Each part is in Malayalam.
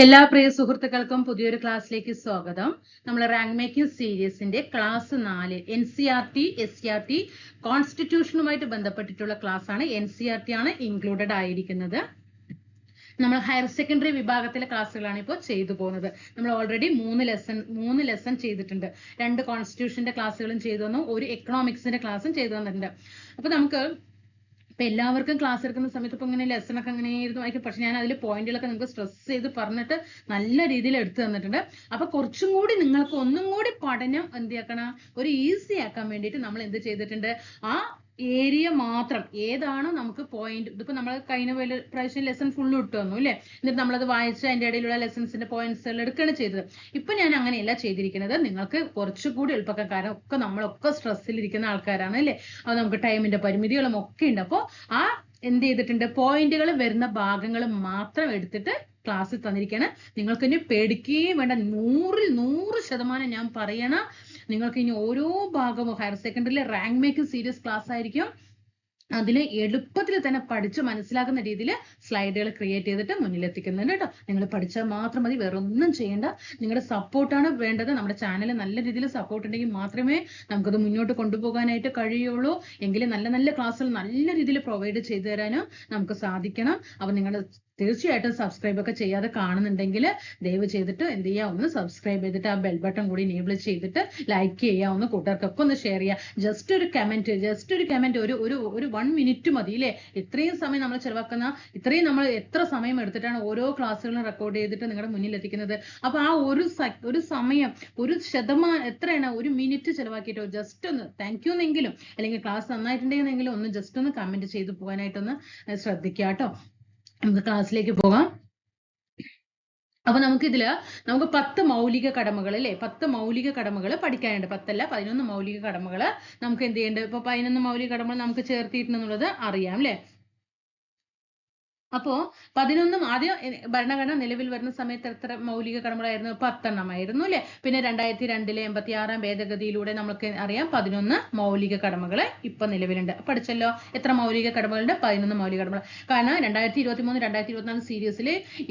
എല്ലാ പ്രിയ സുഹൃത്തുക്കൾക്കും പുതിയൊരു ക്ലാസ്സിലേക്ക് സ്വാഗതം. നമ്മൾ റാങ്ക് മേക്കിംഗ് സീരീസിന്റെ ക്ലാസ് നാല് N C R T S C R T കോൺസ്റ്റിറ്റ്യൂഷനുമായിട്ട് ബന്ധപ്പെട്ടിട്ടുള്ള ക്ലാസ് ആണ് എൻ സി ആർ ടി ആണ് ഇൻക്ലൂഡഡ് ആയിരിക്കുന്നത്. നമ്മൾ ഹയർ സെക്കൻഡറി വിഭാഗത്തിലെ ക്ലാസ്സുകളാണ് ഇപ്പോൾ ചെയ്തു പോകുന്നത്. നമ്മൾ ഓൾറെഡി മൂന്ന് ലെസൺ മൂന്ന് ലെസൺ ചെയ്തിട്ടുണ്ട്. രണ്ട് കോൺസ്റ്റിറ്റ്യൂഷന്റെ ക്ലാസ്സുകളും ചെയ്തു തന്നു. ഒരു എക്കണോമിക്സിന്റെ ക്ലാസ്സും ചെയ്തു തന്നിട്ടുണ്ട്. അപ്പൊ നമുക്ക് ഇപ്പൊ എല്ലാവർക്കും ക്ലാസ് എടുക്കുന്ന സമയത്ത് ഇപ്പൊ ഇങ്ങനെ ലെസൺ ഒക്കെ അങ്ങനെ ഇരുന്നു വായിക്കും പക്ഷെ ഞാൻ അതിൽ പോയിന്റുകളൊക്കെ നിങ്ങൾക്ക് സ്ട്രെസ് ചെയ്ത് പറഞ്ഞിട്ട് നല്ല രീതിയിൽ എടുത്തു തന്നിട്ടുണ്ട്. അപ്പൊ കുറച്ചും കൂടി നിങ്ങൾക്ക് ഒന്നും കൂടി പഠനം എന്ത് ആക്കണം? ഒരു ഈസി ആക്കാൻ വേണ്ടിയിട്ട് നമ്മൾ എന്ത് ചെയ്തിട്ടുണ്ട്? ആ ഏരിയ മാത്രം. ഏതാണ് നമുക്ക് പോയിന്റ് ഇതിപ്പോ നമ്മൾ കഴിഞ്ഞ പോലെ പ്രാവശ്യം ലെസൺ ഫുള്ള് ഇട്ടു തന്നു അല്ലേ? എന്നിട്ട് നമ്മളത് വായിച്ച് അതിന്റെ ഇടയിലുള്ള ലെസൺസിന്റെ പോയിന്റ്സ് എല്ലാം എടുക്കുകയാണ് ചെയ്തത്. ഇപ്പൊ ഞാൻ അങ്ങനെയല്ല ചെയ്തിരിക്കുന്നത്. നിങ്ങൾക്ക് കുറച്ചുകൂടി എളുപ്പക്കാൻ കാരണം ഒക്കെ നമ്മളൊക്കെ സ്ട്രെസ്സിലിരിക്കുന്ന ആൾക്കാരാണ് അല്ലേ? അത് നമുക്ക് ടൈമിന്റെ പരിമിതികളും ഒക്കെ ഉണ്ട്. അപ്പോൾ ആ എന്ത് ചെയ്തിട്ടുണ്ട്? പോയിന്റുകൾ വരുന്ന ഭാഗങ്ങൾ മാത്രം എടുത്തിട്ട് ക്ലാസ്സിൽ തന്നിരിക്കുകയാണ്. നിങ്ങൾക്ക് ഇനി പേടിക്കുകയും വേണ്ട. നൂറിൽ നൂറ് ശതമാനം ഞാൻ പറയണ നിങ്ങൾക്ക് ഇനി ഓരോ ഭാഗവും ഹയർ സെക്കൻഡറിയിലെ റാങ്ക് മേക്കിംഗ് സീരിയസ് ക്ലാസ് ആയിരിക്കും. അതിൽ എളുപ്പത്തിൽ തന്നെ പഠിച്ച് മനസ്സിലാക്കുന്ന രീതിയിൽ സ്ലൈഡുകൾ ക്രിയേറ്റ് ചെയ്തിട്ട് മുന്നിലെത്തിക്കുന്നുണ്ട് കേട്ടോ. നിങ്ങൾ പഠിച്ചാൽ മാത്രം മതി വേറെ ഒന്നും ചെയ്യേണ്ട. നിങ്ങളുടെ സപ്പോർട്ടാണ് വേണ്ടത്. നമ്മുടെ ചാനൽ നല്ല രീതിയിൽ സപ്പോർട്ട് ഉണ്ടെങ്കിൽ മാത്രമേ നമുക്കത് മുന്നോട്ട് കൊണ്ടുപോകാനായിട്ട് കഴിയുള്ളൂ. എങ്കിൽ നല്ല നല്ല ക്ലാസ്സുകൾ നല്ല രീതിയിൽ പ്രൊവൈഡ് ചെയ്തു തരാനും നമുക്ക് സാധിക്കണം. അപ്പം നിങ്ങളുടെ തീർച്ചയായിട്ടും സബ്സ്ക്രൈബ് ഒക്കെ ചെയ്യാതെ കാണുന്നുണ്ടെങ്കിൽ ദയവ് ചെയ്തിട്ട് എന്ത് ചെയ്യുക ഒന്ന് സബ്സ്ക്രൈബ് ചെയ്തിട്ട് ആ ബെൽ ബട്ടൺ കൂടി എനേബിൾ ചെയ്തിട്ട് ലൈക്ക് ചെയ്യുക ഒന്ന് കൂട്ടുകാർക്കൊക്കെ ഒന്ന് ഷെയർ ചെയ്യുക ജസ്റ്റ് ഒരു കമന്റ് ജസ്റ്റ് ഒരു കമന്റ് ഒരു ഒരു ഒരു വൺ മിനിറ്റ് മതി അല്ലേ ഇത്രയും സമയം നമ്മൾ ചെലവാക്കുന്ന ഇത്രയും നമ്മൾ എത്ര സമയം എടുത്തിട്ടാണ് ഓരോ ക്ലാസ്സുകളും റെക്കോർഡ് ചെയ്തിട്ട് നിങ്ങളുടെ മുന്നിൽ എത്തിക്കുന്നത്? അപ്പൊ ആ ഒരു ഒരു സമയം ഒരു ശതമാനം എത്രയാണ്? ഒരു മിനിറ്റ് ചിലവാക്കിയിട്ട് ജസ്റ്റ് ഒന്ന് താങ്ക് യു എന്നെങ്കിലും അല്ലെങ്കിൽ ക്ലാസ് നന്നായിട്ടുണ്ടെന്നെങ്കിലും ഒന്ന് ജസ്റ്റ് ഒന്ന് കമന്റ് ചെയ്തു പോകാനായിട്ടൊന്ന് ശ്രദ്ധിക്കുക കേട്ടോ നമുക്ക് ക്ലാസ്സിലേക്ക് പോകാം. അപ്പൊ നമുക്ക് ഇതിൽ നമുക്ക് പത്ത് മൗലിക കടമകൾ അല്ലെ? പത്ത് മൗലിക കടമകൾ പഠിക്കാനുണ്ട്. പത്തല്ല പതിനൊന്ന് മൗലിക കടമകൾ നമുക്ക് എന്ത് ചെയ്യേണ്ടത് ഇപ്പൊ പതിനൊന്ന് മൗലിക കടമകൾ നമുക്ക് ചേർത്തിട്ടുണ്ടെന്നുള്ളത് അറിയാം അല്ലെ? അപ്പോ പതിനൊന്നും ആദ്യം ഭരണഘടന നിലവിൽ വരുന്ന സമയത്ത് എത്ര മൗലിക കടമകളായിരുന്നു? പത്തെണ്ണമായിരുന്നു അല്ലെ? പിന്നെ രണ്ടായിരത്തി രണ്ടിലെ എൺപത്തി ആറാം ഭേദഗതിയിലൂടെ നമുക്ക് അറിയാം പതിനൊന്ന് മൗലിക കടമകൾ ഇപ്പൊ നിലവിലുണ്ട്. പഠിച്ചല്ലോ? എത്ര മൗലിക കടമകളുണ്ട്? പതിനൊന്ന് മൗലിക കടമകൾ കാരണം രണ്ടായിരത്തി ഇരുപത്തി മൂന്ന് രണ്ടായിരത്തി ഇരുപത്തിനാല് സീരീസിൽ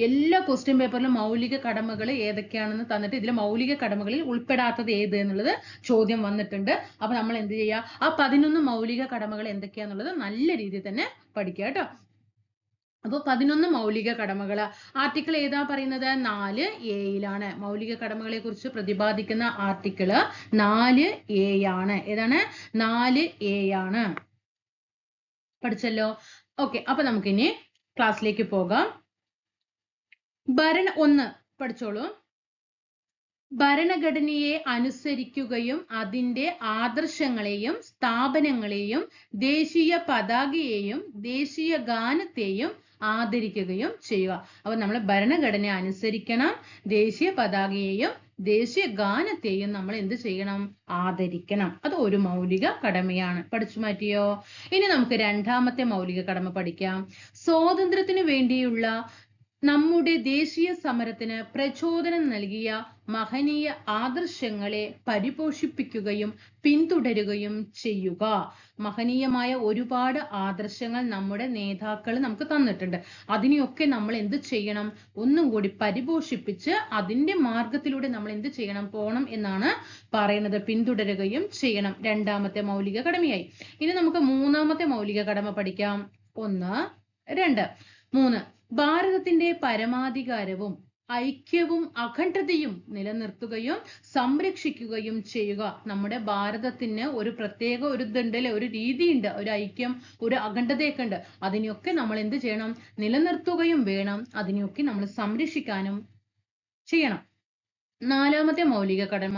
എല്ലാ ക്വസ്റ്റ്യൻ പേപ്പറിലും മൗലിക കടമകൾ ഏതൊക്കെയാണെന്ന് തന്നിട്ട് ഇതിൽ മൗലിക കടമകളിൽ ഉൾപ്പെടാത്തത് ഏത് എന്നുള്ളത് ചോദ്യം വന്നിട്ടുണ്ട്. അപ്പൊ നമ്മൾ എന്ത് ചെയ്യുക ആ പതിനൊന്ന് മൗലിക കടമകൾ എന്തൊക്കെയാന്നുള്ളത് നല്ല രീതിയിൽ തന്നെ പഠിക്കുക കേട്ടോ. അപ്പൊ പതിനൊന്ന് മൗലിക കടമകൾ ആർട്ടിക്കിൾ ഏതാ പറയുന്നത്? നാല് എയിലാണ് മൗലിക കടമകളെ കുറിച്ച് പ്രതിപാദിക്കുന്ന ആർട്ടിക്കിൾ നാല് എ ആണ്. ഏതാണ്? നാല് എ ആണ്. പഠിച്ചല്ലോ? ഓക്കെ അപ്പൊ നമുക്കിനി ക്ലാസ്സിലേക്ക് പോകാം. ഭരണ ഒന്ന് പഠിച്ചോളൂ. ഭരണഘടനയെ അനുസരിക്കുകയും അതിന്റെ ആദർശങ്ങളെയും സ്ഥാപനങ്ങളെയും ദേശീയ പതാകയെയും ദേശീയ ഗാനത്തെയും ആദരിക്കുകയും ചെയ്യുക. അപ്പൊ നമ്മൾ ഭരണഘടന അനുസരിക്കണം. ദേശീയ പതാകയെയും ദേശീയ ഗാനത്തെയും നമ്മൾ എന്ത് ചെയ്യണം? ആദരിക്കണം. അത് ഒരു മൗലിക കടമയാണ്. പഠിച്ചു മാറ്റിയോ? ഇനി നമുക്ക് രണ്ടാമത്തെ മൗലിക കടമ പഠിക്കാം. സ്വാതന്ത്ര്യത്തിന് വേണ്ടിയുള്ള നമ്മുടെ ദേശീയ സമരത്തിന് പ്രചോദനം നൽകിയ മഹനീയ ആദർശങ്ങളെ പരിപോഷിപ്പിക്കുകയും പിന്തുടരുകയും ചെയ്യുക. മഹനീയമായ ഒരുപാട് ആദർശങ്ങൾ നമ്മുടെ നേതാക്കൾ നമുക്ക് തന്നിട്ടുണ്ട്. അതിനെയൊക്കെ നമ്മൾ എന്ത് ചെയ്യണം? ഒന്നും കൂടി പരിപോഷിപ്പിച്ച് അതിന്റെ മാർഗത്തിലൂടെ നമ്മൾ എന്ത് ചെയ്യണം? പോണം എന്നാണ് പറയുന്നത്. പിന്തുടരുകയും ചെയ്യണം. രണ്ടാമത്തെ മൗലിക കടമയായി. ഇനി നമുക്ക് മൂന്നാമത്തെ മൗലിക കടമ പഠിക്കാം. ഒന്ന് രണ്ട്. മൂന്ന്. ഭാരതത്തിന്റെ പരമാധികാരവും ഐക്യവും അഖണ്ഡതയും നിലനിർത്തുകയും സംരക്ഷിക്കുകയും ചെയ്യുക. നമ്മുടെ ഭാരതത്തിന് ഒരു പ്രത്യേക ഒരു ഇതുണ്ടല്ലേ? ഒരു രീതിയുണ്ട്. ഒരു ഐക്യം ഒരു അഖണ്ഡതയൊക്കെ ഉണ്ട്. അതിനെയൊക്കെ നമ്മൾ എന്ത് ചെയ്യണം? നിലനിർത്തുകയും വേണം. അതിനെയൊക്കെ നമ്മൾ സംരക്ഷിക്കാനും ചെയ്യണം. നാലാമത്തെ മൗലിക കടമ.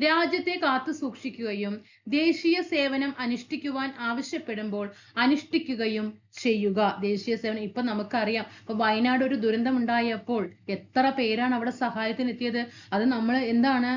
രാജ്യത്തെ കാത്തു സൂക്ഷിക്കുകയും ദേശീയ സേവനം അനുഷ്ഠിക്കുവാൻ ആവശ്യപ്പെടുമ്പോൾ അനുഷ്ഠിക്കുകയും ചെയ്യുക. ദേശീയ സേവനം ഇപ്പൊ നമുക്കറിയാം. ഇപ്പൊ വയനാട് ഒരു ദുരന്തം ഉണ്ടായപ്പോൾ എത്ര പേരാണ് അവിടെ സഹായത്തിന് എത്തിയത് അത് നമ്മൾ എന്താണ്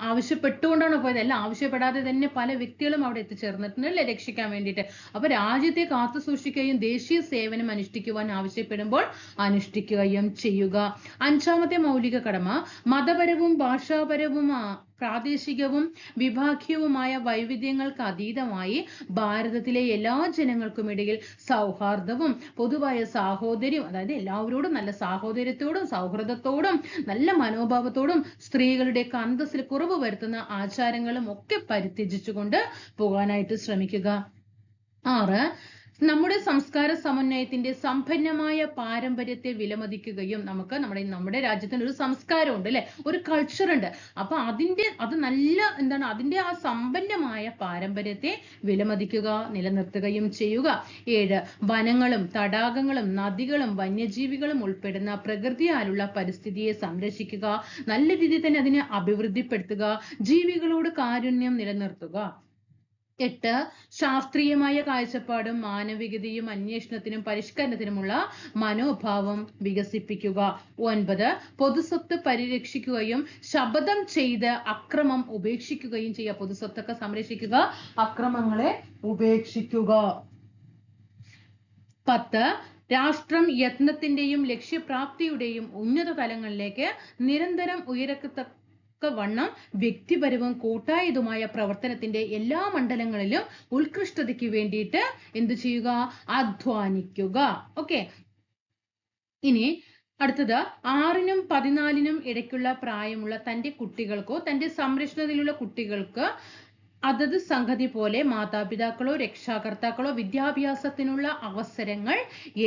ആവശ്യപ്പെട്ടുകൊണ്ടാണ് പോയത്. അല്ല ആവശ്യപ്പെടാതെ തന്നെ പല വ്യക്തികളും അവിടെ എത്തിച്ചേർന്നിട്ടുണ്ട് അല്ലേ രക്ഷിക്കാൻ വേണ്ടിയിട്ട്. അപ്പൊ രാജ്യത്തെ കാത്തു സൂക്ഷിക്കുകയും ദേശീയ സേവനം അനുഷ്ഠിക്കുവാൻ ആവശ്യപ്പെടുമ്പോൾ അനുഷ്ഠിക്കുകയും ചെയ്യുക. അഞ്ചാമത്തെ മൗലിക കടമ മതപരവും ഭാഷാപരവും പ്രാദേശികവും വിഭാഗീയവുമായ വൈവിധ്യങ്ങൾക്ക് അതീതമായി ഭാരതത്തിലെ എല്ലാ ജനങ്ങൾക്കും ഇടയിൽ സൗഹാർദ്ദവും പൊതുവായ സാഹോദര്യവും അതായത് എല്ലാവരോടും നല്ല സാഹോദര്യത്തോടും സൗഹൃദത്തോടും നല്ല മനോഭാവത്തോടും സ്ത്രീകളുടെ അന്തസ്സിൽ കുറവ് വരുത്തുന്ന ആചാരങ്ങളും ഒക്കെ പരിത്യജിച്ചുകൊണ്ട് പോകാനായിട്ട് ശ്രമിക്കുക. ആറ് നമ്മുടെ സംസ്കാര സമന്വയത്തിന്റെ സമ്പന്നമായ പാരമ്പര്യത്തെ വിലമതിക്കുകയും നമുക്ക് നമ്മുടെ നമ്മുടെ രാജ്യത്തിന് ഒരു സംസ്കാരമുണ്ട് അല്ലെ? ഒരു കൾച്ചർ ഉണ്ട്. അപ്പൊ അതിന്റെ അത് നല്ല എന്താണ്? അതിന്റെ ആ സമ്പന്നമായ പാരമ്പര്യത്തെ വിലമതിക്കുക നിലനിർത്തുകയും ചെയ്യുക. ഏഴ് വനങ്ങളും തടാകങ്ങളും നദികളും വന്യജീവികളും ഉൾപ്പെടുന്ന പ്രകൃതിയാലുള്ള പരിസ്ഥിതിയെ സംരക്ഷിക്കുക. നല്ല രീതിയിൽ തന്നെ അതിനെ അഭിവൃദ്ധിപ്പെടുത്തുക. ജീവികളോട് കാരുണ്യം നിലനിർത്തുക. എട്ട് ശാസ്ത്രീയമായ കാഴ്ചപ്പാടും മാനവികതയും അന്വേഷണത്തിനും പരിഷ്കരണത്തിനുമുള്ള മനോഭാവം വികസിപ്പിക്കുക. ഒൻപത് പൊതുസ്വത്ത് പരിരക്ഷിക്കുകയും ശപഥം ചെയ്ത് അക്രമം ഉപേക്ഷിക്കുകയും ചെയ്യുക. പൊതുസ്വത്തൊക്കെ സംരക്ഷിക്കുക അക്രമങ്ങളെ ഉപേക്ഷിക്കുക. പത്ത് രാഷ്ട്രം യത്നത്തിന്റെയും ലക്ഷ്യപ്രാപ്തിയുടെയും ഉന്നത തലങ്ങളിലേക്ക് നിരന്തരം ഉയരത്തക്ക വണ്ണം വ്യക്തിപരവും കൂട്ടായതുമായ പ്രവർത്തനത്തിന്റെ എല്ലാ മണ്ഡലങ്ങളിലും ഉത്കൃഷ്ടതയ്ക്ക് വേണ്ടിയിട്ട് എന്തു ചെയ്യുക? അധ്വാനിക്കുക. ഓക്കെ ഇനി അടുത്തത് ആറിനും പതിനാലിനും ഇടയ്ക്കുള്ള പ്രായമുള്ള തന്റെ കുട്ടികൾക്കോ തന്റെ സംരക്ഷണത്തിലുള്ള കുട്ടികൾക്ക് അതത് സംഗതി പോലെ മാതാപിതാക്കളോ രക്ഷാകർത്താക്കളോ വിദ്യാഭ്യാസത്തിനുള്ള അവസരങ്ങൾ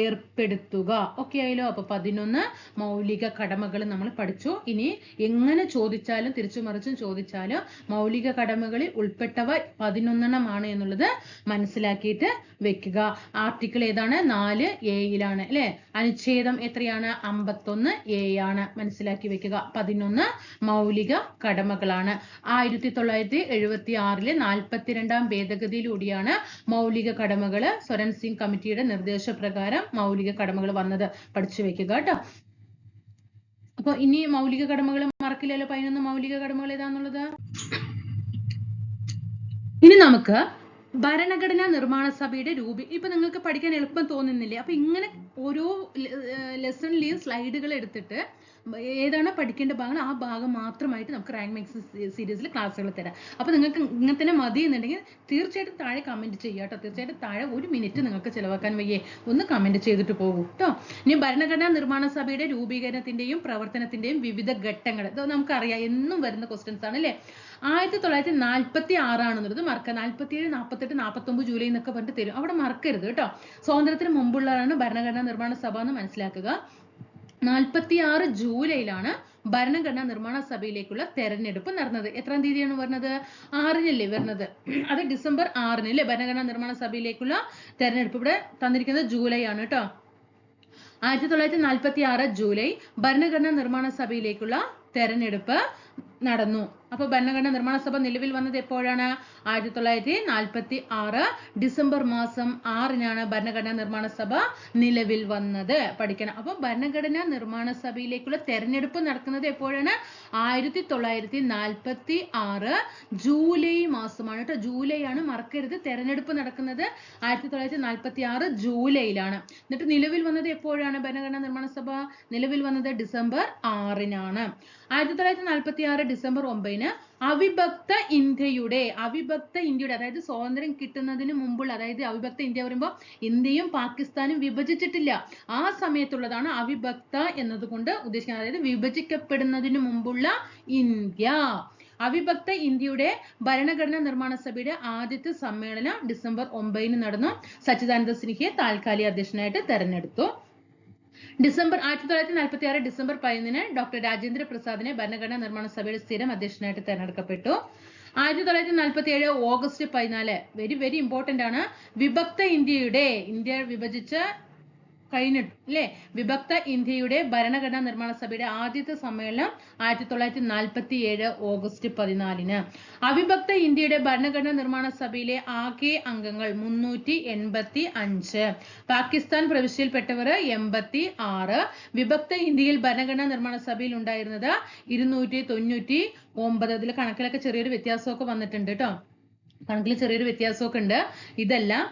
ഏർപ്പെടുത്തുക. ഓക്കെ ആയല്ലോ അപ്പൊ പതിനൊന്ന് മൗലിക കടമകൾ നമ്മൾ പഠിച്ചു. ഇനി എങ്ങനെ ചോദിച്ചാലും തിരിച്ചു മറിച്ചും ചോദിച്ചാലും മൗലിക കടമകളിൽ ഉൾപ്പെട്ടവ പതിനൊന്നെണ്ണമാണ് എന്നുള്ളത് മനസ്സിലാക്കിയിട്ട് വെക്കുക. ആർട്ടിക്കിൾ ഏതാണ്? നാല് എയിലാണ് അല്ലെ? അനുച്ഛേദം എത്രയാണ്? അമ്പത്തൊന്ന് എ ആണ്. മനസ്സിലാക്കി വെക്കുക. പതിനൊന്ന് മൗലിക കടമകളാണ്. ആയിരത്തി തൊള്ളായിരത്തി എഴുപത്തി ആറിലെ നാൽപ്പത്തിരണ്ടാം ഭേദഗതിയിലൂടെയാണ് മൗലിക കടമകൾ സ്വരൺ സിംഗ് കമ്മിറ്റിയുടെ നിർദ്ദേശപ്രകാരം മൗലിക കടമകൾ വന്നത്. പഠിച്ചു വെക്കുക കേട്ടോ. അപ്പൊ ഇനി മൗലിക കടമകൾ മറക്കില്ലല്ലോ. പതിനൊന്ന് മൗലിക കടമകൾ ഏതാന്നുള്ളത്? ഇനി നമുക്ക് ഭരണഘടനാ നിർമ്മാണ സഭയുടെ രൂപ ഇപ്പൊ നിങ്ങൾക്ക് പഠിക്കാൻ എളുപ്പം തോന്നുന്നില്ലേ? അപ്പൊ ഇങ്ങനെ ഓരോ ലെസണിലെയും സ്ലൈഡുകൾ എടുത്തിട്ട് ഏതാണ് പഠിക്കേണ്ട ഭാഗം ആ ഭാഗം മാത്രമായിട്ട് നമുക്ക് റാങ്ക് മാക്സ് സീരീസിൽ ക്ലാസ്സുകൾ തരാം. അപ്പോൾ നിങ്ങൾക്ക് ഇങ്ങനെ തന്നെ മതി എന്നുണ്ടെങ്കിൽ തീർച്ചയായിട്ടും താഴെ കമന്റ് ചെയ്യുക കേട്ടോ. തീർച്ചയായിട്ടും താഴെ ഒരു മിനിറ്റ് നിങ്ങൾക്ക് ചിലവാക്കാൻ വയ്യേ. ഒന്ന് കമന്റ് ചെയ്തിട്ട് പോകും കേട്ടോ. ഇനി ഭരണഘടനാ നിർമ്മാണ സഭയുടെ രൂപീകരണത്തിന്റെയും പ്രവർത്തനത്തിന്റെയും വിവിധ ഘട്ടങ്ങൾ ഇത് നമുക്കറിയാം എന്നും വരുന്ന ക്വസ്റ്റ്യൻസ് ആണ് അല്ലേ? ആയിരത്തി തൊള്ളായിരത്തി നാൽപ്പത്തി ആറാണെന്നുള്ളത് മറക്കുക നാൽപ്പത്തി ഏഴ് നാൽപ്പത്തെട്ട് നാൽപ്പത്തൊമ്പത് ജൂലൈ എന്നൊക്കെ പറഞ്ഞിട്ട് തരും. അവിടെ മറക്കരുത് കേട്ടോ. സ്വാതന്ത്ര്യത്തിന് മുമ്പുള്ളതാണ് ഭരണഘടനാ നിർമ്മാണ സഭ എന്ന് മനസ്സിലാക്കുക. നാൽപ്പത്തി ആറ് ജൂലൈയിലാണ് ഭരണഘടനാ നിർമ്മാണ സഭയിലേക്കുള്ള തെരഞ്ഞെടുപ്പ് നടന്നത്. എത്രാം തീയതിയാണ് വരുന്നത്? ആറിനല്ലേ വരുന്നത്? അത് ഡിസംബർ ആറിന് അല്ലേ ഭരണഘടനാ നിർമ്മാണ സഭയിലേക്കുള്ള തെരഞ്ഞെടുപ്പ്? ഇവിടെ തന്നിരിക്കുന്നത് ജൂലൈ ആണ് കേട്ടോ. ആയിരത്തി തൊള്ളായിരത്തി നാൽപ്പത്തി ആറ് ജൂലൈ ഭരണഘടനാ നിർമ്മാണ സഭയിലേക്കുള്ള തെരഞ്ഞെടുപ്പ്. നടന്നു. അപ്പൊ ഭരണഘടന നിർമ്മാണ സഭ നിലവിൽ വന്നത് എപ്പോഴാണ്? ആയിരത്തി തൊള്ളായിരത്തി നാൽപ്പത്തി ആറ് ഡിസംബർ മാസം ആറിനാണ് ഭരണഘടനാ നിർമ്മാണ സഭ നിലവിൽ വന്നത്. പഠിക്കണം. അപ്പൊ ഭരണഘടനാ നിർമ്മാണ സഭയിലേക്കുള്ള തെരഞ്ഞെടുപ്പ് നടക്കുന്നത് എപ്പോഴാണ്? ആയിരത്തി തൊള്ളായിരത്തി നാൽപ്പത്തി ആറ് ജൂലൈ മാസമാണ് കേട്ടോ. ജൂലൈ ആണ് മറക്കരുത്. തെരഞ്ഞെടുപ്പ് നടക്കുന്നത് ആയിരത്തി തൊള്ളായിരത്തി നാൽപ്പത്തി ആറ് ജൂലൈയിലാണ്. എന്നിട്ട് നിലവിൽ വന്നത് എപ്പോഴാണ് ഭരണഘടനാ നിർമ്മാണ സഭ? നിലവിൽ വന്നത് ഡിസംബർ ആറിനാണ്. ആയിരത്തി തൊള്ളായിരത്തി നാൽപ്പത്തി ആറ് ഡിസംബർ ഒമ്പതിന് അവിഭക്ത ഇന്ത്യയുടെ അവിഭക്ത ഇന്ത്യയുടെ അതായത് സ്വാതന്ത്ര്യം കിട്ടുന്നതിന് മുമ്പുള്ള അതായത് അവിഭക്ത ഇന്ത്യ പറയുമ്പോൾ ഇന്ത്യയും പാകിസ്ഥാനും വിഭജിച്ചിട്ടില്ല. ആ സമയത്തുള്ളതാണ് അവിഭക്ത എന്നതുകൊണ്ട് ഉദ്ദേശിക്കുന്നത്. അതായത് വിഭജിക്കപ്പെടുന്നതിന് മുമ്പുള്ള ഇന്ത്യ. അവിഭക്ത ഇന്ത്യയുടെ ഭരണഘടനാ നിർമ്മാണ സഭയുടെ ആദ്യത്തെ സമ്മേളനം ഡിസംബർ ഒമ്പതിന് നടന്നു. സച്ചിദാനന്ദ സിൻഹയെ താൽക്കാലിക അധ്യക്ഷനായിട്ട് തെരഞ്ഞെടുത്തു. ഡിസംബർ ആയിരത്തി തൊള്ളായിരത്തി നാൽപ്പത്തി ആറ് ഡിസംബർ പതിനൊന്നിന് ഡോക്ടർ രാജേന്ദ്ര പ്രസാദിനെ ഭരണഘടനാ നിർമ്മാണ സഭയുടെ സ്ഥിരം അധ്യക്ഷനായിട്ട് തെരഞ്ഞെടുക്കപ്പെട്ടു. ആയിരത്തി തൊള്ളായിരത്തി നാൽപ്പത്തി ഏഴ് ഓഗസ്റ്റ് പതിനാല് വെരി വെരി ഇമ്പോർട്ടന്റ് ആണ്. വിഭക്ത ഇന്ത്യയുടെ ഇന്ത്യ വിഭജിച്ച കഴിഞ്ഞിട്ട് അല്ലേ? വിഭക്ത ഇന്ത്യയുടെ ഭരണഘടനാ നിർമ്മാണ സഭയുടെ ആദ്യത്തെ സമ്മേളനം ആയിരത്തി തൊള്ളായിരത്തി നാൽപ്പത്തി ഏഴ് ഓഗസ്റ്റ് പതിനാലിന്. അവിഭക്ത ഇന്ത്യയുടെ ഭരണഘടനാ നിർമ്മാണ സഭയിലെ ആകെ അംഗങ്ങൾ മുന്നൂറ്റി എൺപത്തി അഞ്ച് പാകിസ്ഥാൻ പ്രവിശ്യയിൽപ്പെട്ടവർ എൺപത്തി ആറ് വിഭക്ത ഇന്ത്യയിൽ ഭരണഘടനാ നിർമ്മാണ സഭയിൽ ഉണ്ടായിരുന്നത് ഇരുന്നൂറ്റി തൊണ്ണൂറ്റി ഒമ്പത് അതിൽ കണക്കിലൊക്കെ ചെറിയൊരു വ്യത്യാസമൊക്കെ വന്നിട്ടുണ്ട് കേട്ടോ. കണക്കിൽ ചെറിയൊരു വ്യത്യാസമൊക്കെ ഉണ്ട്. ഇതെല്ലാം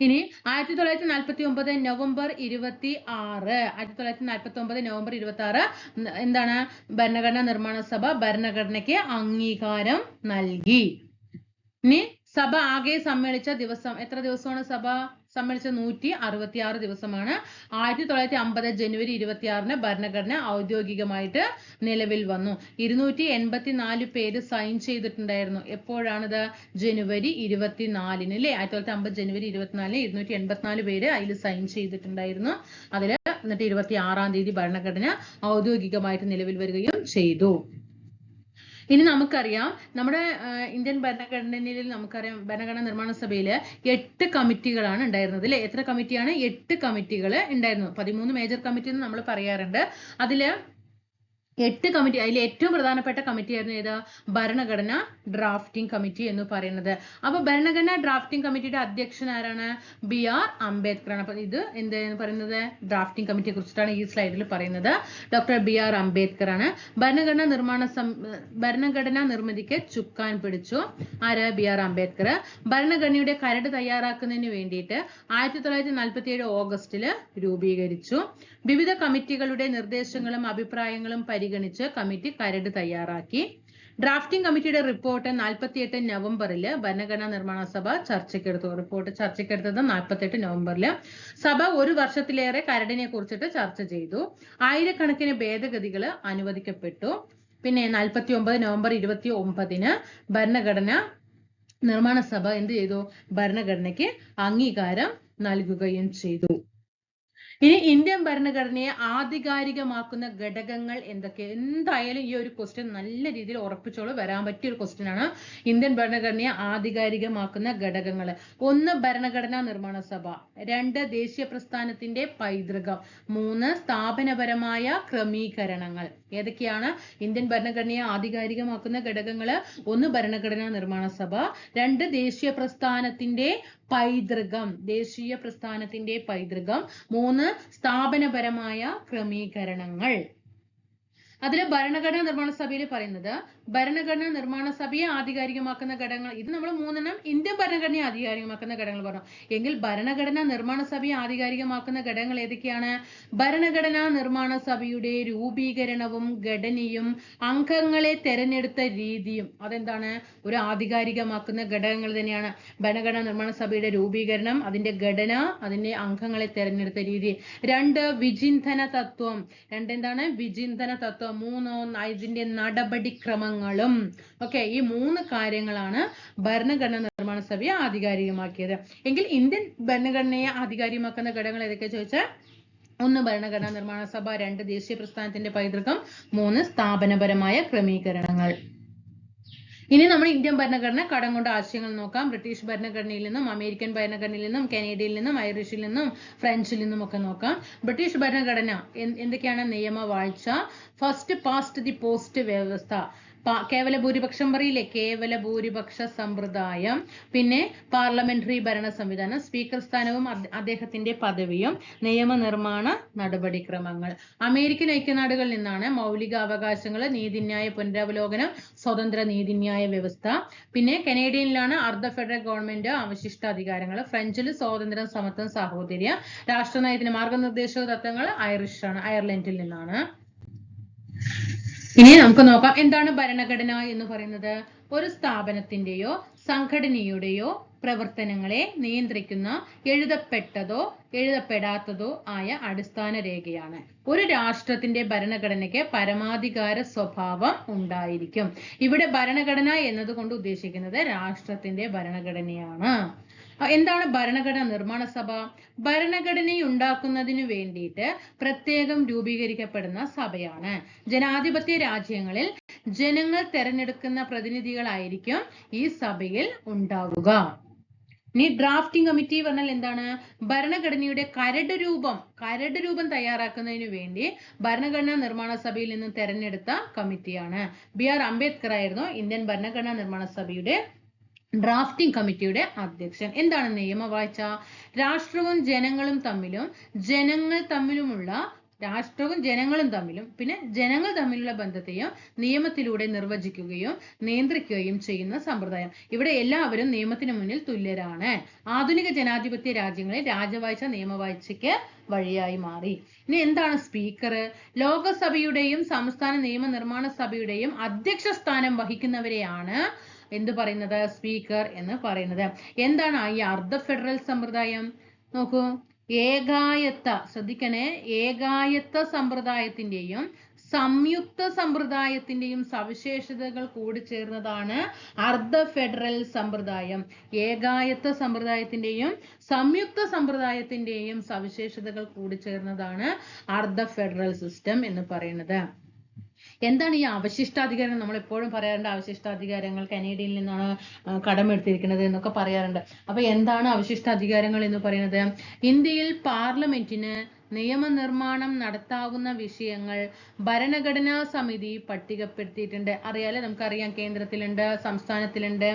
ഇനി ആയിരത്തി തൊള്ളായിരത്തി നാൽപ്പത്തി ഒമ്പത് നവംബർ ഇരുപത്തി ആറ് ആയിരത്തി തൊള്ളായിരത്തി നാൽപ്പത്തി ഒമ്പത് നവംബർ ഇരുപത്തി ആറ് എന്താണ്? ഭരണഘടനാ നിർമ്മാണ സഭ ഭരണഘടനയ്ക്ക് അംഗീകാരം നൽകി. ഇനി സഭ ആകെ സമ്മേളിച്ച ദിവസം എത്ര ദിവസമാണ് സഭ? സമ്മേളിച്ച നൂറ്റി അറുപത്തി ആറ് ദിവസമാണ്. ആയിരത്തി തൊള്ളായിരത്തി അമ്പത് ജനുവരി ഇരുപത്തി ആറിന് ഭരണഘടന ഔദ്യോഗികമായിട്ട് നിലവിൽ വന്നു. ഇരുന്നൂറ്റി എൺപത്തി നാല് പേര് സൈൻ ചെയ്തിട്ടുണ്ടായിരുന്നു. എപ്പോഴാണിത്? ജനുവരി ഇരുപത്തിനാലിന് അല്ലേ ആയിരത്തി തൊള്ളായിരത്തി അമ്പത് ജനുവരി ഇരുപത്തിനാലിന് ഇരുന്നൂറ്റി എൺപത്തിനാല് പേര് അതിൽ സൈൻ ചെയ്തിട്ടുണ്ടായിരുന്നു. അതിൽ എന്നിട്ട് ഇരുപത്തി ആറാം തീയതി ഭരണഘടന ഔദ്യോഗികമായിട്ട് നിലവിൽ വരികയും ചെയ്തു. ഇനി നമുക്കറിയാം നമ്മുടെ ഇന്ത്യൻ ഭരണഘടനയിൽ നമുക്കറിയാം ഭരണഘടനാ നിർമ്മാണ സഭയിൽ എട്ട് കമ്മിറ്റികളാണ് ഉണ്ടായിരുന്നത് അല്ലെ? എത്ര കമ്മിറ്റിയാണ്? എട്ട് കമ്മിറ്റികൾ ഉണ്ടായിരുന്നു പതിമൂന്ന് മേജർ കമ്മിറ്റി എന്ന് നമ്മൾ പറയാറുണ്ട്. അതിൽ എട്ട് കമ്മിറ്റി അതിൽ ഏറ്റവും പ്രധാനപ്പെട്ട കമ്മിറ്റി ആയിരുന്നു ഏത്? ഭരണഘടന ഡ്രാഫ്റ്റിംഗ് കമ്മിറ്റി എന്ന് പറയുന്നത്. അപ്പൊ ഭരണഘടന ഡ്രാഫ്റ്റിംഗ് കമ്മിറ്റിയുടെ അധ്യക്ഷൻ ആരാണ്? ബി ആർ അംബേദ്കർ ആണ് അപ്പൊ ഇത് എന്ത് പറയുന്നത്? ഡ്രാഫ്റ്റിംഗ് കമ്മിറ്റിയെ കുറിച്ചിട്ടാണ് ഈ സ്ലൈഡിൽ പറയുന്നത്. ഡോക്ടർ ബി ആർ അംബേദ്കർ ആണ് ഭരണഘടന നിർമ്മാണ ഭരണഘടനാ നിർമ്മിതിക്ക് ചുക്കാൻ പിടിച്ചു. ആര്? B R Ambedkar. ഭരണഘടനയുടെ കരട് തയ്യാറാക്കുന്നതിന് വേണ്ടിയിട്ട് ആയിരത്തി തൊള്ളായിരത്തി നാൽപ്പത്തി ഏഴ് ഓഗസ്റ്റിൽ രൂപീകരിച്ചു. വിവിധ കമ്മിറ്റികളുടെ നിർദ്ദേശങ്ങളും അഭിപ്രായങ്ങളും പരിഗണിച്ച് കമ്മിറ്റി കരട് തയ്യാറാക്കി. ഡ്രാഫ്റ്റിംഗ് കമ്മിറ്റിയുടെ റിപ്പോർട്ട് നാൽപ്പത്തിയെട്ട് നവംബറിൽ ഭരണഘടനാ നിർമ്മാണ സഭ ചർച്ചയ്ക്കെടുത്തു. റിപ്പോർട്ട് ചർച്ചയ്ക്കെടുത്തത് നാൽപ്പത്തെട്ട് നവംബറിൽ സഭ ഒരു വർഷത്തിലേറെ കരടിനെ കുറിച്ചിട്ട് ചർച്ച ചെയ്തു. ആയിരക്കണക്കിന് ഭേദഗതികൾ അനുവദിക്കപ്പെട്ടു. പിന്നെ നാൽപ്പത്തി ഒമ്പത് നവംബർ ഇരുപത്തി ഒമ്പതിന് ഭരണഘടന നിർമ്മാണ സഭ എന്ത് ചെയ്തു? ഭരണഘടനയ്ക്ക് അംഗീകാരം നൽകുകയും ചെയ്തു. ഇനി ഇന്ത്യൻ ഭരണഘടനയെ ആധികാരികമാക്കുന്ന ഘടകങ്ങൾ എന്തൊക്കെ? എന്തായാലും ഈ ഒരു ക്വസ്റ്റ്യൻ നല്ല രീതിയിൽ ഉറപ്പിച്ചോളൂ. വരാൻ പറ്റിയ ഒരു ക്വസ്റ്റ്യൻ ആണ്. ഇന്ത്യൻ ഭരണഘടനയെ ആധികാരികമാക്കുന്ന ഘടകങ്ങൾ. ഒന്ന് ഭരണഘടനാ നിർമ്മാണ സഭ. രണ്ട് ദേശീയ പ്രസ്ഥാനത്തിന്റെ പൈതൃകം. മൂന്ന് സ്ഥാപനപരമായ ക്രമീകരണങ്ങൾ. ഏതൊക്കെയാണ്? ഇന്ത്യൻ ഭരണഘടനയെ ആധികാരികമാക്കുന്ന ഘടകങ്ങൾ. ഒന്ന് ഭരണഘടനാ നിർമ്മാണ സഭ. രണ്ട് ദേശീയ പ്രസ്ഥാനത്തിന്റെ പൈതൃകം ദേശീയ പ്രസ്ഥാനത്തിന്റെ പൈതൃകം. മൂന്ന് സ്ഥാപനപരമായ ക്രമീകരണങ്ങൾ. അതിൽ ഭരണഘടനാ നിർമ്മാണ സഭയിൽ പറയുന്നത് ഭരണഘടനാ നിർമ്മാണ സഭയെ ആധികാരികമാക്കുന്ന ഘടകങ്ങൾ. ഇത് നമ്മൾ മൂന്നെണ്ണം ഇന്ത്യൻ ഭരണഘടനയെ ആധികാരികമാക്കുന്ന ഘടകങ്ങൾ പറഞ്ഞു. എങ്കിൽ ഭരണഘടനാ നിർമ്മാണ സഭയെ ആധികാരികമാക്കുന്ന ഘടകങ്ങൾ ഏതൊക്കെയാണ്? ഭരണഘടനാ നിർമ്മാണ സഭയുടെ രൂപീകരണവും ഘടനയും അംഗങ്ങളെ തെരഞ്ഞെടുത്ത രീതിയും അതെന്താണ്? ഒരു ആധികാരികമാക്കുന്ന ഘടകങ്ങൾ തന്നെയാണ്. ഭരണഘടനാ നിർമ്മാണ സഭയുടെ രൂപീകരണം അതിന്റെ ഘടന അതിന്റെ അംഗങ്ങളെ തെരഞ്ഞെടുത്ത രീതി. രണ്ട് വിചിന്തന തത്വം രണ്ടെന്താണ്? വിചിന്തന തത്വം മൂന്ന് ഇതിന്റെ നടപടിക്രമങ്ങളും ഓക്കെ ഈ മൂന്ന് കാര്യങ്ങളാണ് ഭരണഘടന നിർമ്മാണ സഭയെ ആധികാരികമാക്കിയത്. എങ്കിൽ ഇന്ത്യൻ ഭരണഘടനയെ ആധികാരികമാക്കുന്ന ഘടകങ്ങൾ ഏതൊക്കെ ചോദിച്ചാൽ ഒന്ന് ഭരണഘടനാ നിർമ്മാണ സഭ രണ്ട് ദേശീയ പ്രസ്ഥാനത്തിന്റെ പൈതൃകം മൂന്ന് സ്ഥാപനപരമായ ക്രമീകരണങ്ങൾ. ഇനി നമ്മൾ ഇന്ത്യൻ ഭരണഘടന കടം കൊണ്ട ആശയങ്ങൾ നോക്കാം. ബ്രിട്ടീഷ് ഭരണഘടനയിൽ നിന്നും അമേരിക്കൻ ഭരണഘടനയിൽ നിന്നും കനേഡയിൽ നിന്നും ഐറിഷിൽ നിന്നും ഫ്രഞ്ചിൽ നിന്നും ഒക്കെ നോക്കാം. ബ്രിട്ടീഷ് ഭരണഘടന എന്ത് എന്തൊക്കെയാണ്? നിയമവാഴ്ച ഫസ്റ്റ് പാസ്റ്റ് ദി പോസ്റ്റ് വ്യവസ്ഥ. കേവല ഭൂരിപക്ഷം പറയില്ലേ? കേവല ഭൂരിപക്ഷ സമ്പ്രദായം. പിന്നെ പാർലമെന്ററി ഭരണ സംവിധാനം സ്പീക്കർ സ്ഥാനവും അദ്ദേഹത്തിന്റെ പദവിയും നിയമനിർമ്മാണ നടപടിക്രമങ്ങൾ. അമേരിക്കൻ ഐക്യനാടുകളിൽ നിന്നാണ് മൗലിക അവകാശങ്ങൾ നീതിന്യായ പുനരവലോകനം സ്വതന്ത്ര നീതിന്യായ വ്യവസ്ഥ. പിന്നെ കനേഡിയനിലാണ് അർദ്ധ ഫെഡറൽ ഗവൺമെന്റ് അവശിഷ്ട അധികാരങ്ങൾ ഫ്രഞ്ചിൽ സ്വാതന്ത്ര്യം സമത്വം സാഹോദര്യം രാഷ്ട്രനയത്തിന് മാർഗനിർദ്ദേശക തത്വങ്ങൾ ഐറിഷ് ആണ് അയർലൻഡിൽ നിന്നാണ്. ഇനി നമുക്ക് നോക്കാം. എന്താണ് ഭരണഘടന എന്ന് പറയുന്നത്? ഒരു സ്ഥാപനത്തിന്റെയോ സംഘടനയുടെയോ പ്രവർത്തനങ്ങളെ നിയന്ത്രിക്കുന്ന എഴുതപ്പെട്ടതോ എഴുതപ്പെടാത്തതോ ആയ അടിസ്ഥാന രേഖയാണ്. ഒരു രാഷ്ട്രത്തിന്റെ ഭരണഘടനയ്ക്ക് പരമാധികാര സ്വഭാവം ഉണ്ടായിരിക്കും. ഇവിടെ ഭരണഘടന എന്നതുകൊണ്ട് ഉദ്ദേശിക്കുന്നത് രാഷ്ട്രത്തിന്റെ ഭരണഘടനയാണ്. എന്താണ് ഭരണഘടന നിർമ്മാണ സഭ? ഭരണഘടനയുണ്ടാക്കുന്നതിനു വേണ്ടിയിട്ട് പ്രത്യേകം രൂപീകരിക്കപ്പെടുന്ന സഭയാണ്. ജനാധിപത്യ രാജ്യങ്ങളിൽ ജനങ്ങൾ തെരഞ്ഞെടുക്കുന്ന പ്രതിനിധികളായിരിക്കും ഈ സഭയിൽ ഉണ്ടാവുക. ഇനി ഡ്രാഫ്റ്റിംഗ് കമ്മിറ്റി പറഞ്ഞാൽ എന്താണ്? ഭരണഘടനയുടെ കരട് രൂപം കരട് രൂപം തയ്യാറാക്കുന്നതിന് വേണ്ടി ഭരണഘടനാ നിർമ്മാണ സഭയിൽ നിന്ന് തെരഞ്ഞെടുത്ത കമ്മിറ്റിയാണ് ബി ആർ അംബേദ്കർ ആയിരുന്നു ഇന്ത്യൻ ഭരണഘടനാ നിർമ്മാണ സഭയുടെ ഡ്രാഫ്റ്റിംഗ് കമ്മിറ്റിയുടെ അധ്യക്ഷൻ. എന്താണ് നിയമവാഴ്ച? രാഷ്ട്രവും ജനങ്ങളും തമ്മിലും ജനങ്ങൾ തമ്മിലുമുള്ള രാഷ്ട്രവും ജനങ്ങളും തമ്മിലും പിന്നെ ജനങ്ങൾ തമ്മിലുള്ള ബന്ധത്തെയും നിയമത്തിലൂടെ നിർവചിക്കുകയും നിയന്ത്രിക്കുകയും ചെയ്യുന്ന സമ്പ്രദായം. ഇവിടെ എല്ലാവരും നിയമത്തിന് മുന്നിൽ തുല്യരാണ്. ആധുനിക ജനാധിപത്യ രാജ്യങ്ങളിൽ രാജവാഴ്ച നിയമവാഴ്ചയ്ക്ക് വഴിയായി മാറി. ഇനി എന്താണ് സ്പീക്കർ? ലോകസഭയുടെയും സംസ്ഥാന നിയമനിർമ്മാണ സഭയുടെയും അധ്യക്ഷ സ്ഥാനം വഹിക്കുന്നവരെയാണ് എന്ത് പറയുന്നത്? സ്പീക്കർ എന്ന് പറയുന്നത്. എന്താണ് ഈ അർദ്ധ ഫെഡറൽ സമ്പ്രദായം? നോക്കൂ. ഏകായത്ത ശ്രദ്ധിക്കണേ. ഏകായത്ത സമ്പ്രദായത്തിന്റെയും സംയുക്ത സമ്പ്രദായത്തിന്റെയും സവിശേഷതകൾ കൂടി ചേർന്നതാണ് അർദ്ധ ഫെഡറൽ സമ്പ്രദായം. ഏകായത്ത സമ്പ്രദായത്തിന്റെയും സംയുക്ത സമ്പ്രദായത്തിന്റെയും സവിശേഷതകൾ കൂടി ചേർന്നതാണ് അർദ്ധ ഫെഡറൽ സിസ്റ്റം എന്ന് പറയുന്നത്. എന്താണ് ഈ അവശിഷ്ടാധികാരം? നമ്മൾ എപ്പോഴും പറയാറുണ്ട് അവശിഷ്ടാധികാരങ്ങൾ കനേഡിയയിൽ നിന്നാണ് കടമെടുത്തിരിക്കുന്നത് എന്നൊക്കെ പറയാറുണ്ട്. അപ്പൊ എന്താണ് അവശിഷ്ടാധികാരങ്ങൾ എന്ന് പറയുന്നത്? ഇന്ത്യയിൽ പാർലമെന്റിന് നിയമനിർമ്മാണം നടത്താവുന്ന വിഷയങ്ങൾ ഭരണഘടനാ സമിതി പട്ടികപ്പെടുത്തിയിട്ടുണ്ട്. അറിയാലേ? നമുക്കറിയാം കേന്ദ്രത്തിലുണ്ട് സംസ്ഥാനത്തിലുണ്ട്.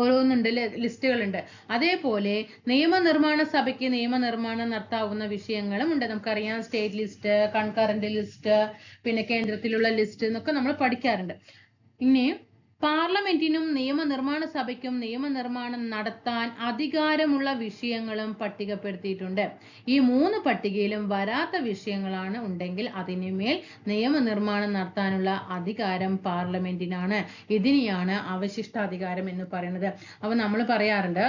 ഓരോന്നുണ്ട് ലിസ്റ്റുകളുണ്ട്. അതേപോലെ നിയമനിർമ്മാണ സഭയ്ക്ക് നിയമനിർമ്മാണം നടത്താവുന്ന വിഷയങ്ങളും ഉണ്ട്. നമുക്കറിയാം സ്റ്റേറ്റ് ലിസ്റ്റ് കൺകറന്റ് ലിസ്റ്റ് പിന്നെ കേന്ദ്രത്തിലുള്ള ലിസ്റ്റ് എന്നൊക്കെ നമ്മൾ പഠിക്കാറുണ്ട്. ഇനി പാർലമെന്റിനും നിയമനിർമ്മാണ സഭയ്ക്കും നിയമനിർമ്മാണം നടത്താൻ അധികാരമുള്ള വിഷയങ്ങളും പട്ടികപ്പെടുത്തിയിട്ടുണ്ട്. ഈ മൂന്ന് പട്ടികയിലും വരാത്ത വിഷയങ്ങളാണ് ഉണ്ടെങ്കിൽ അതിനുമേൽ നിയമനിർമ്മാണം നടത്താനുള്ള അധികാരം പാർലമെന്റിനാണ്. ഇതിനെയാണ് അവശിഷ്ടാധികാരം എന്ന് പറയുന്നത്. അപ്പൊ നമ്മൾ പറയാറുണ്ട്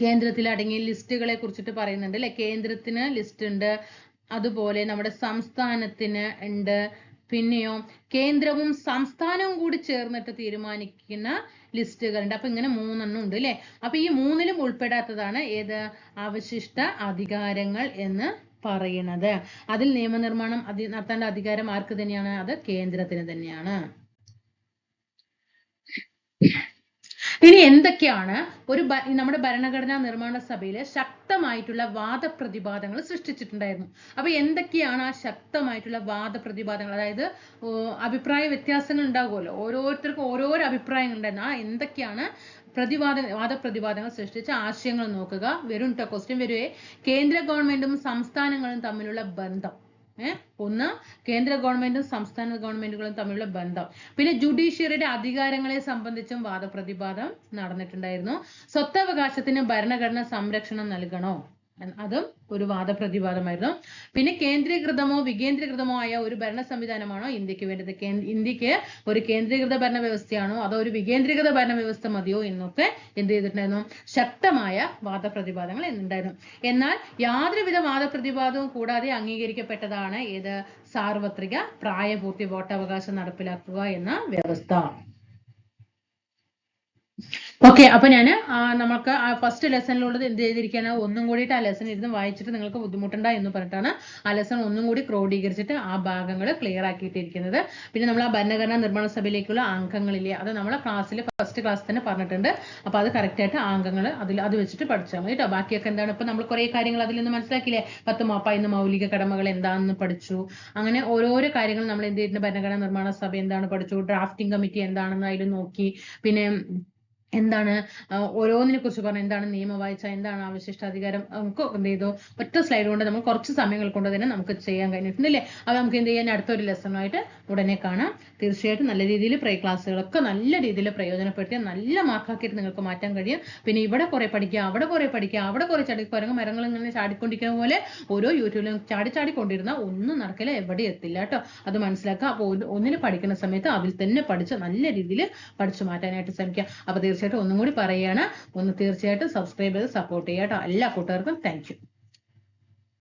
കേന്ദ്രത്തിൽ അടങ്ങിയ ലിസ്റ്റുകളെ കുറിച്ചിട്ട് പറയുന്നുണ്ട് അല്ലെ? കേന്ദ്രത്തിന് ലിസ്റ്റ് ഉണ്ട് അതുപോലെ നമ്മുടെ സംസ്ഥാനത്തിന് ഉണ്ട് പിന്നെയോ കേന്ദ്രവും സംസ്ഥാനവും കൂടി ചേർന്നിട്ട് തീരുമാനിക്കുന്ന ലിസ്റ്റുകളുണ്ട്. അപ്പൊ ഇങ്ങനെ മൂന്നെണ്ണം ഉണ്ട് അല്ലെ അപ്പൊ ഈ മൂന്നിലും ഉൾപ്പെടാത്തതാണ് ഏത്? അവശിഷ്ട അധികാരങ്ങൾ എന്ന് പറയുന്നത്. അതിൽ നിയമനിർമ്മാണം അതി നടത്തേണ്ട അധികാരം ആർക്ക് തന്നെയാണ്? അത് കേന്ദ്രത്തിന് തന്നെയാണ്. ഇനി എന്തൊക്കെയാണ്? ഒരു നമ്മുടെ ഭരണഘടനാ നിർമ്മാണ സഭയിൽ ശക്തമായിട്ടുള്ള വാദപ്രതിവാദങ്ങൾ സൃഷ്ടിച്ചിട്ടുണ്ടായിരുന്നു. അപ്പൊ എന്തൊക്കെയാണ് ആ ശക്തമായിട്ടുള്ള വാദപ്രതിവാദങ്ങൾ? അതായത് അഭിപ്രായ വ്യത്യാസങ്ങൾ ഉണ്ടാകുമല്ലോ ഓരോരുത്തർക്കും ഓരോരോ അഭിപ്രായങ്ങൾ ഉണ്ടായിരുന്നു. ആ എന്തൊക്കെയാണ് പ്രതിവാദ വാദപ്രതിവാദങ്ങൾ സൃഷ്ടിച്ച ആശയങ്ങൾ നോക്കുക. വരും ക്വസ്റ്റ്യൻ വരുവേ കേന്ദ്ര ഗവൺമെന്റും സംസ്ഥാനങ്ങളും തമ്മിലുള്ള ബന്ധം. ഒന്ന് കേന്ദ്ര ഗവൺമെന്റും സംസ്ഥാന ഗവൺമെന്റുകളും തമ്മിലുള്ള ബന്ധം. പിന്നെ ജുഡീഷ്യറിയുടെ അധികാരങ്ങളെ സംബന്ധിച്ചും വാദപ്രതിവാദം നടന്നിട്ടുണ്ടായിരുന്നു. സ്വത്തവകാശത്തിന് ഭരണഘടന സംരക്ഷണം നൽകണോ? അതും ഒരു വാദപ്രതിവാദമായിരുന്നു. പിന്നെ കേന്ദ്രീകൃതമോ വികേന്ദ്രീകൃതമോ ആയ ഒരു ഭരണ സംവിധാനമാണോ ഇന്ത്യയ്ക്ക് വേണ്ടത്? ഇന്ത്യയ്ക്ക് ഒരു കേന്ദ്രീകൃത ഭരണ വ്യവസ്ഥയാണോ അതോ ഒരു വികേന്ദ്രീകൃത ഭരണ വ്യവസ്ഥ മതിയോ എന്നൊക്കെ എന്ത് ചെയ്തിട്ടുണ്ടായിരുന്നു? ശക്തമായ വാദപ്രതിവാദങ്ങൾ ഉണ്ടായിരുന്നു എന്നാൽ യാതൊരുവിധ വാദപ്രതിവാദവും കൂടാതെ അംഗീകരിക്കപ്പെട്ടതാണ് ഏത് സാർവത്രിക പ്രായപൂർത്തി വോട്ടവകാശം നടപ്പിലാക്കുക എന്ന വ്യവസ്ഥ. ഓക്കെ അപ്പൊ ഞാൻ നമുക്ക് ഫസ്റ്റ് ലെസണിലുള്ളത് എന്ത് ചെയ്തിരിക്കുകയാണ് ഒന്നും കൂടിയിട്ട് ആ ലെസൺ ഇരുന്ന് വായിച്ചിട്ട് നിങ്ങൾക്ക് ബുദ്ധിമുട്ടണ്ട എന്ന് പറഞ്ഞിട്ടാണ് ആ ലെസൺ ഒന്നും കൂടി ക്രോഡീകരിച്ചിട്ട് ആ ഭാഗങ്ങൾ ക്ലിയർ ആക്കിയിട്ടിരിക്കുന്നത്. പിന്നെ നമ്മൾ ആ ഭരണഘടനാ നിർമ്മാണ സഭയിലേക്കുള്ള അംഗങ്ങളില്ലേ അത് നമ്മൾ ക്ലാസ്സിൽ ഫസ്റ്റ് ക്ലാസ് തന്നെ പറഞ്ഞിട്ടുണ്ട്. അപ്പൊ അത് കറക്റ്റ് ആയിട്ട് അംഗങ്ങൾ അതിൽ അത് വെച്ചിട്ട് പഠിച്ചാൽ മതി കേട്ടോ ബാക്കിയൊക്കെ എന്താണ്? ഇപ്പൊ നമ്മൾ കുറെ കാര്യങ്ങൾ അതിൽ നിന്ന് മനസ്സിലാക്കിയില്ലേ? പത്ത് പതിനൊന്ന് മൗലിക കടമകൾ എന്താണെന്ന് പഠിച്ചു. അങ്ങനെ ഓരോരോ കാര്യങ്ങൾ നമ്മൾ എന്ത് ചെയ്തിട്ടുണ്ട്? ഭരണഘടനാ നിർമ്മാണ സഭ എന്താണ് പഠിച്ചു? ഡ്രാഫ്റ്റിംഗ് കമ്മിറ്റി എന്താണെന്ന് അതിൽ നോക്കി. പിന്നെ എന്താണ് ഓരോന്നിനെ കുറിച്ച് പറഞ്ഞു എന്താണ് നിയമവാഴ്ച എന്താണ് അവശിഷ്ടാധികാരം നമുക്ക് എന്ത് ചെയ്തു? ഒറ്റ സ്ലൈഡ് കൊണ്ട് നമ്മൾ കുറച്ച് സമയങ്ങൾ കൊണ്ട് തന്നെ നമുക്ക് ചെയ്യാൻ കഴിഞ്ഞിട്ടുണ്ട് അല്ലേ അത് നമുക്ക് എന്ത് ചെയ്യാൻ അടുത്തൊരു ലെസണായിട്ട് ഉടനെ കാണാം. തീർച്ചയായിട്ടും നല്ല രീതിയിൽ പ്രേ ക്ലാസ്സുകളൊക്കെ നല്ല രീതിയിൽ പ്രയോജനപ്പെടുത്തി നല്ല മാർക്കാക്കിയിട്ട് നിങ്ങൾക്ക് മാറ്റാൻ കഴിയും. പിന്നെ ഇവിടെ കുറെ പഠിക്കുക അവിടെ കുറെ പഠിക്കുക അവിടെ കുറെ ചാടി കുരങ്ങ് മരങ്ങൾ ഇങ്ങനെ ചാടിക്കൊണ്ടിരിക്കുന്ന പോലെ ഓരോ യൂട്യൂബിലും ചാടി ചാടി കൊണ്ടിരുന്ന ഒന്നും നടക്കില്ല എവിടെ എത്തില്ല കേട്ടോ. അത് മനസ്സിലാക്കുക. അപ്പോൾ ഒന്നിന് പഠിക്കുന്ന സമയത്ത് അതിൽ തന്നെ പഠിച്ച് നല്ല രീതിയിൽ പഠിച്ചു മാറ്റാനായിട്ട് ശ്രമിക്കുക. അപ്പൊ തീർച്ചയായിട്ടും ഒന്നും കൂടി പറയുകയാണ്. ഒന്ന് തീർച്ചയായിട്ടും സബ്സ്ക്രൈബ് ചെയ്ത് സപ്പോർട്ട് ചെയ്യാട്ടോ എല്ലാ കൂട്ടുകാർക്കും താങ്ക്